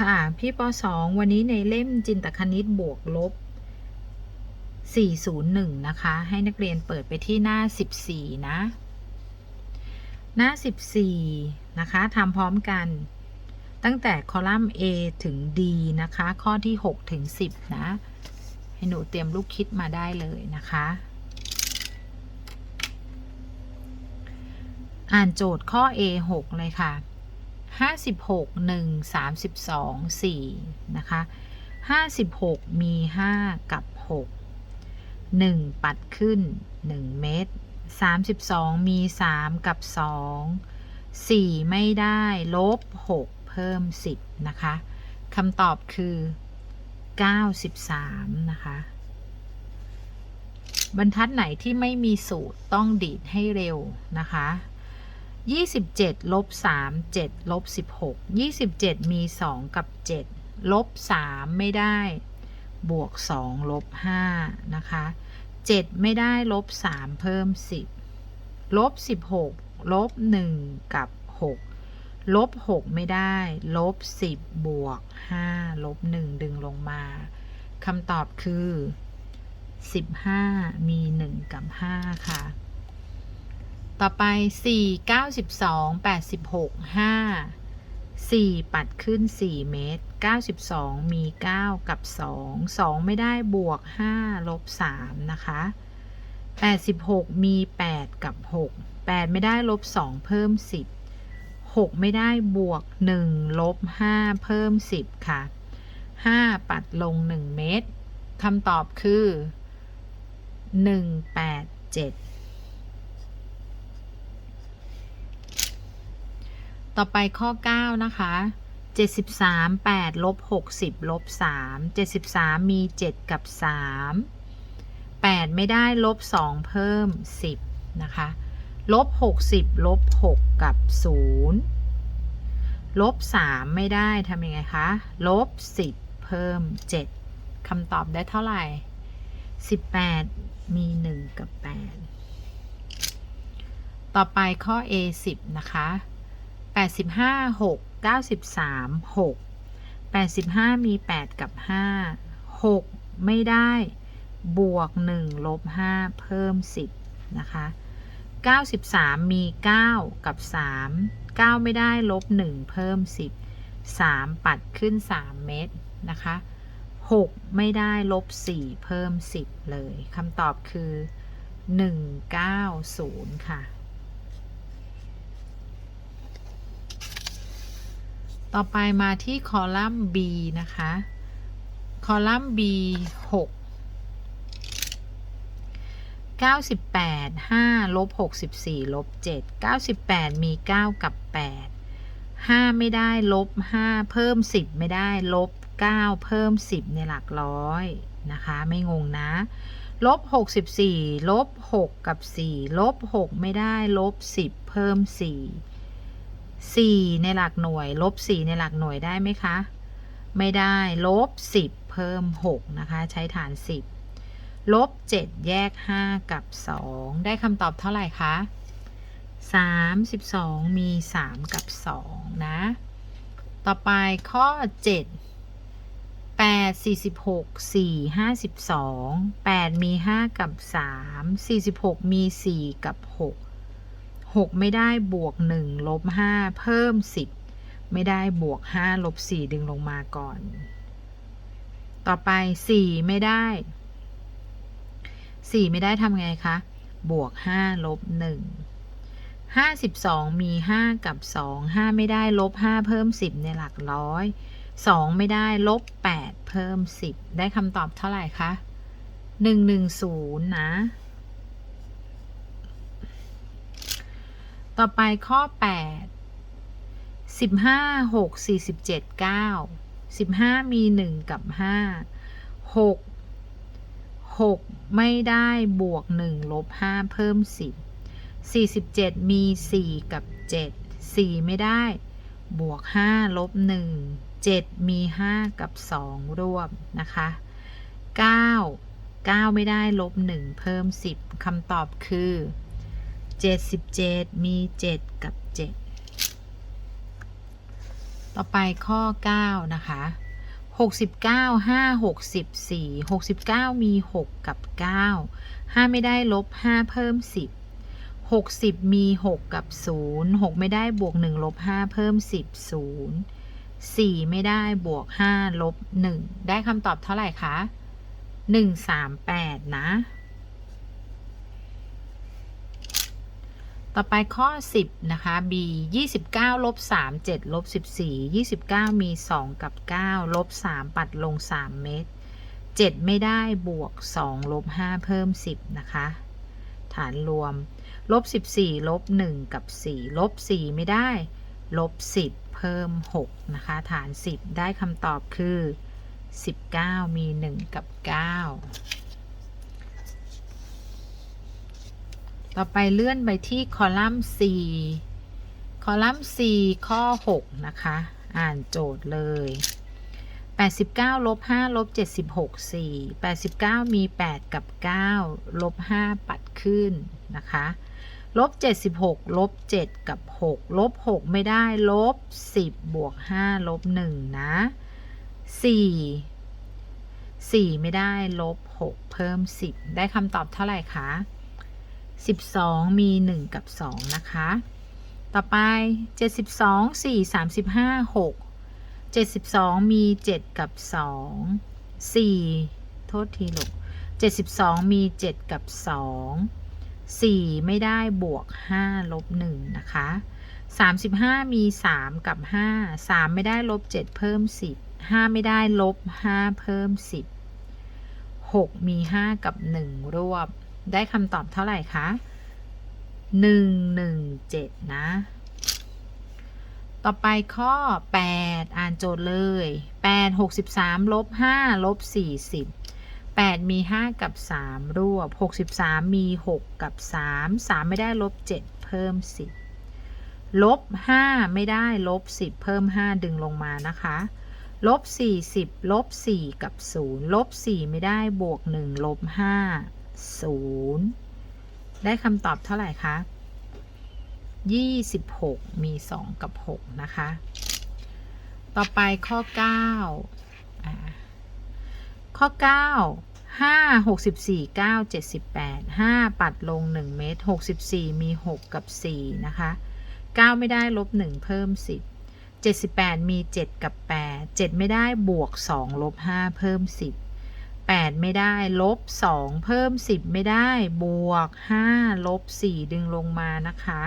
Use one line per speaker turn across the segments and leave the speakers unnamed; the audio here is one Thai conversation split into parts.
ค่ะ พี่ปสองวันนี้ในเล่มจินตคณิตบวกลบ 401 นะคะ ให้นักเรียนเปิดไปที่หน้า 14 นะ หน้า 14 นะคะทำพร้อมกัน ตั้งแต่คอลัมน์ A ถึง D นะคะ ข้อที่ 6 ถึง 10 นะ ให้หนูเตรียมลูกคิดมาได้เลยนะคะ อ่านโจทย์ข้อ A 6 เลยค่ะ 56 1 32 4นะคะ56 มี 5 กับ 6 1 ปัดขึ้น 1 เมตร32 มี 3 กับ 2 4 ไม่ได้ ลบ 6 เพิ่ม 10 นะคะคำตอบคือ 93 นะคะ บรรทัดไหนที่ไม่มีสูตรต้องดีดให้เร็วนะคะ 27ลบ3 7ลบ16 27 มี 2 กับ 7 ลบ 3 ไม่ได้ บวก 2 ลบ 5 นะคะ 7 ไม่ได้ ลบ 3 เพิ่ม 10 ลบ 16 ลบ 1 กับ 6 ลบ 6 ไม่ได้ ลบ 10 บวก 5 ลบ 1 ดึงลงมา คำตอบคือ 15 มี 1 กับ 5 ค่ะ ต่อไป 4 92 86 5 4 ปัดขึ้น 4 เมตร 92 มี 9 กับ 2 2 ไม่ได้บวก 5 ลบ 3 นะคะ 86 มี 8 กับ 6 8 ไม่ได้ลบ 2 เพิ่ม 10 6 ไม่ได้บวก 1 ลบ 5 เพิ่ม 10 ค่ะ 5 ปัดลง 1 เมตรคำตอบคือ 187 ต่อไปข้อ 9 นะคะ 73 8ลบ60ลบ3 73 มี 7 กับ 3 8 ไม่ได้ลบ 2 เพิ่ม 10 นะคะลบ60ลบ6กับ 0 ลบ 3 ไม่ได้ทำยังไงคะลบ 10 เพิ่ม 7คำตอบได้เท่าไหร่ 18 มี 1 กับ 8 ต่อไปข้อ A 10 นะคะ 85 6 93 6 85 มี 8 กับ 5 6 ไม่ได้ บวก 1 ลบ 5 เพิ่ม 10 นะคะ 93 มี 9 กับ 3 9 ไม่ได้ ลบ 1 เพิ่ม 10 3 ปัดขึ้น 3 เมตรนะคะ 6 ไม่ได้ ลบ 4 เพิ่ม 10 เลยคำตอบคือ 190 ค่ะ ต่อไปมาที่คอลัมน์ B นะคะ คอลัมน์ B 6 98 5ลบ64ลบ7 98 มี 9 กับ 8 5 ไม่ได้ลบ 5 เพิ่ม 10 ไม่ได้ ลบ 9 เพิ่ม 10 ในหลักร้อยนะคะ ไม่งงนะ ลบ 64 ลบ 6 กับ 4 ลบ 6 ไม่ได้ ลบ 10 เพิ่ม 4 4 ในหลักหน่วย ลบ 4 ในหลักหน่วยได้ไหมคะ ไม่ได้ ลบ 10 เพิ่ม 6 นะคะ ใช้ฐาน 10 ลบ 7 แยก 5 กับ 2 ได้คำตอบเท่าไหร่คะ 32 มี 3 กับ 2 นะ ต่อไปข้อ 7 8 46 4 52 8 มี 5 กับ 3 46 มี 4 กับ 6 6 ไม่ได้บวก 1 ลบ 5 เพิ่ม 10 ไม่ได้บวก 5 ลบ 4 ดึงลงมาก่อน ต่อไป 4 ไม่ได้ 4 ไม่ได้ทำไงคะ บวก 5 ลบ 1 52 มี 5 กับ 2 5 ไม่ได้ลบ 5 เพิ่ม 10 ในหลักร้อย 2 ไม่ได้ลบ 8 เพิ่ม 10 ได้คำตอบเท่าไหร่คะ 110 นะ ต่อไปข้อ 8 15 6 47 9 15 มี 1 กับ 5 6 6 ไม่ได้บวก 1 ลบ 5 เพิ่ม 10 47 มี 4 กับ 7 4 ไม่ได้ บวก 5 ลบ 1 7 มี 5 กับ 2รวมนะคะ 9 9 ไม่ได้ลบ 1 เพิ่ม 10คำตอบคือ 77 มี 7 กับ 7 ต่อไปข้อ 9 นะคะ 69 5 64 69 มี 6 กับ 9 5 ไม่ได้ลบ 5 เพิ่ม 10 60 มี 6 กับ 0 6 ไม่ได้บวก 1 ลบ 5 เพิ่ม 10 0 4 ไม่ได้บวก 5 ลบ 1 ได้คำตอบเท่าไหร่คะ 138 นะ ต่อไปข้อ 10 นะคะ B 29ลบ3 7ลบ14 29 มี 2 กับ 9 ลบ 3 ปัดลง 3 เมตร 7 ไม่ได้บวก 2 ลบ 5 เพิ่ม 10 นะคะ ฐานรวม ลบ 14 ลบ 1 กับ 4 ลบ 4 ไม่ได้ ลบ 10 เพิ่ม 6 นะคะ ฐาน 10 ได้คำตอบคือ 19 มี 1 กับ 9 ต่อไปเลื่อนไปที่คอลัมน์ C คอลัมน์ C ข้อ 6 นะคะ อ่านโจทย์เลย 89ลบ5ลบ76 4 89 มี 8 กับ 9 ลบ 5 ปัดขึ้นนะคะลบ 76 ลบ 7 กับ 6 ลบ 6 ไม่ได้ ลบ 10 บวก 5 ลบ 1 นะ 4 4 ไม่ได้ ลบ 6 เพิ่ม 10 ได้คำตอบเท่าไหร่คะ 12 มี 1 กับ 2 นะคะ ต่อไป 72 4 35 6 72 มี 7 กับ 2 4 โทษทีลูก72 มี 7 กับ 2 4 ไม่ได้บวก 5 ลบ 1 นะคะ 35 มี 3 กับ 5 3 ไม่ได้ลบ 7 เพิ่ม 10 5 ไม่ได้ลบ 5 เพิ่ม 10 6 มี 5 กับ 1 รวบ ได้คำตอบเท่าไหร่คะ117นะ ต่อไปข้อ8อ่านโจทย์เลย8 63ลบ5ลบ40 8มี5กับ3รวบ63มี6กับ3 3ไม่ได้ลบ7เพิ่ม10ลบ5ไม่ได้ลบ10เพิ่ม5ดึงลงมานะคะลบ40ลบ4กับ 0 ลบ 4 ไม่ได้บวก 1 ลบ 5 0ได้คำตอบเท่าไหร่คะ26มี2กับ6นะคะ ต่อไปข้อ9อ่าข้อ9 5 64 9 78 5ปัดลง1เมตร64มี6กับ4นะคะ9ไม่ได้ลบ1เพิ่ม10 78มี7กับ8 7ไม่ได้บวก2ลบ5เพิ่ม10 8 ไม่ได้ ลบ 2 เพิ่ม 10 ไม่ได้ บวก 5 ลบ 4 ดึงลงมานะคะ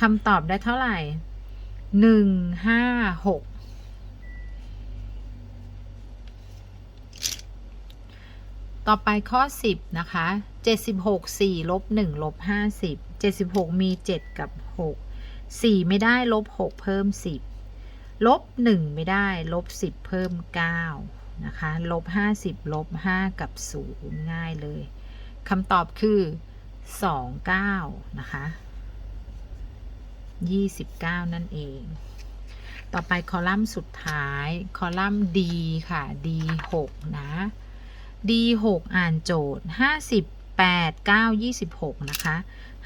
คำตอบได้เท่าไหร่ 1 5 6 ต่อไปข้อ 10 นะคะ 76 4 ลบ 1 ลบ 50 76 มี 7 กับ 6 4 ไม่ได้ ลบ 6 เพิ่ม 10 ลบ 1 ไม่ได้ ลบ 10 เพิ่ม 9 นะคะลบ50ลบ5กับ0ง่ายเลยคำตอบคือ29นะคะ29 นั่นเอง ต่อไปคอลัมน์สุดท้าย คอลัมน์ D ค่ะ D6 นะ D6 อ่านโจทย์ 58 9 26 นะคะ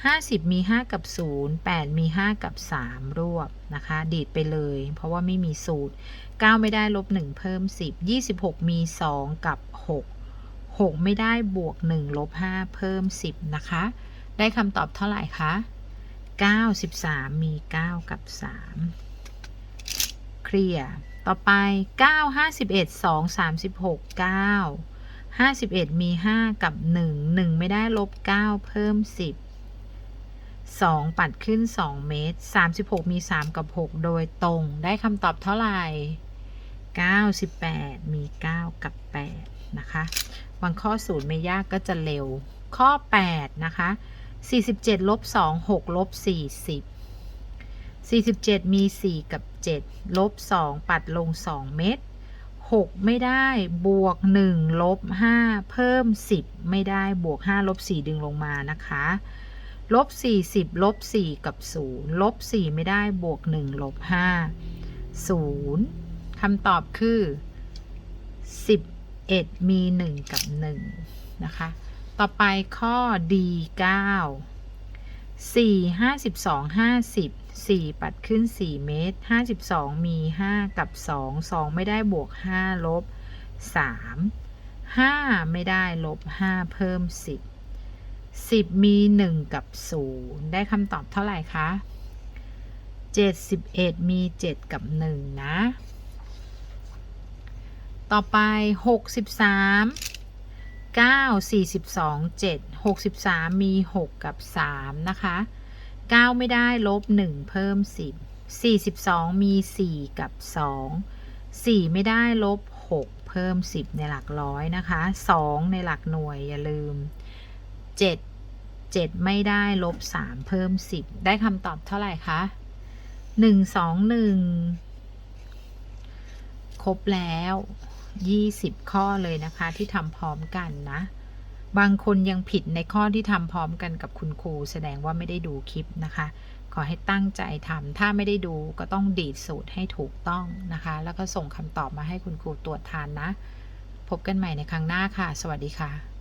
50 มี 5 กับ 0 8 มี 5 กับ 3 รวบนะคะ ดีดไปเลย เพราะว่าไม่มีสูตร 9 ไม่ได้ลบ 1 เพิ่ม 10 26 มี 2 กับ 6 6 ไม่ได้บวก 1 ลบ 5 เพิ่ม 10 นะคะ ได้คำตอบเท่าไหร่คะ93มี 9 กับ 3 เคลียร์ ต่อไป 9 51 2 36 9 51 มี 5 กับ 1 1 ไม่ได้ลบ 9 เพิ่ม 10 2 ปัดขึ้น 2 เมตร 36 มี 3 กับ 6 โดยตรงได้คำตอบเท่าไหร่ 98 มี 9 กับ 8 นะคะบางข้อศูนย์ไม่ยากก็จะเร็ว ข้อ 8 นะคะ 47ลบ2 6ลบ40 47 มี 4 กับ 7 ลบ 2 ปัดลง 2 เมตร 6 ไม่ได้บวก 1 ลบ 5 เพิ่ม 10 ไม่ได้บวก 5 ลบ 4 ดึงลงมานะคะ ลบ40ลบ4กับ0ลบ4ไม่ได้บวก1ลบ5 0คำตอบคือ 11 มี 1 กับ 1 นะคะ ต่อไปข้อ D 9 4 52 50 4 ปัดขึ้น 4 เมตร 52 มี 5 กับ 2 2 ไม่ได้บวก 5 ลบ 3 5 ไม่ได้ลบ 5 เพิ่ม 10 10 มี 1 กับ 0 ได้คำตอบเท่าไหร่คะ 71 มี 7 กับ 1 นะ ต่อไป 63 9 42 7 63 มี 6 กับ 3 นะคะ 9 ไม่ได้ลบ 1 เพิ่ม 10 42 มี 4 กับ 2 4 ไม่ได้ลบ 6 เพิ่ม 10 ในหลักร้อยนะคะ 2 ในหลักหน่วยอย่าลืม 7 7 ไม่ได้ลบ 3 เพิ่ม 10 ได้คำตอบเท่าไหร่คะ1 2 1 ครบแล้ว 20 ข้อเลยนะคะที่ทำพร้อมกันนะ บางคนยังผิดในข้อที่ทำพร้อมกันกับคุณครูแสดงว่าไม่ได้ดูคลิปนะคะขอให้ตั้งใจทำ ถ้าไม่ได้ดูก็ต้องดีดสูตรให้ถูกต้องนะคะ แล้วก็ส่งคำตอบมาให้คุณครูตรวจทานนะ พบกันใหม่ในครั้งหน้าค่ะ สวัสดีค่ะ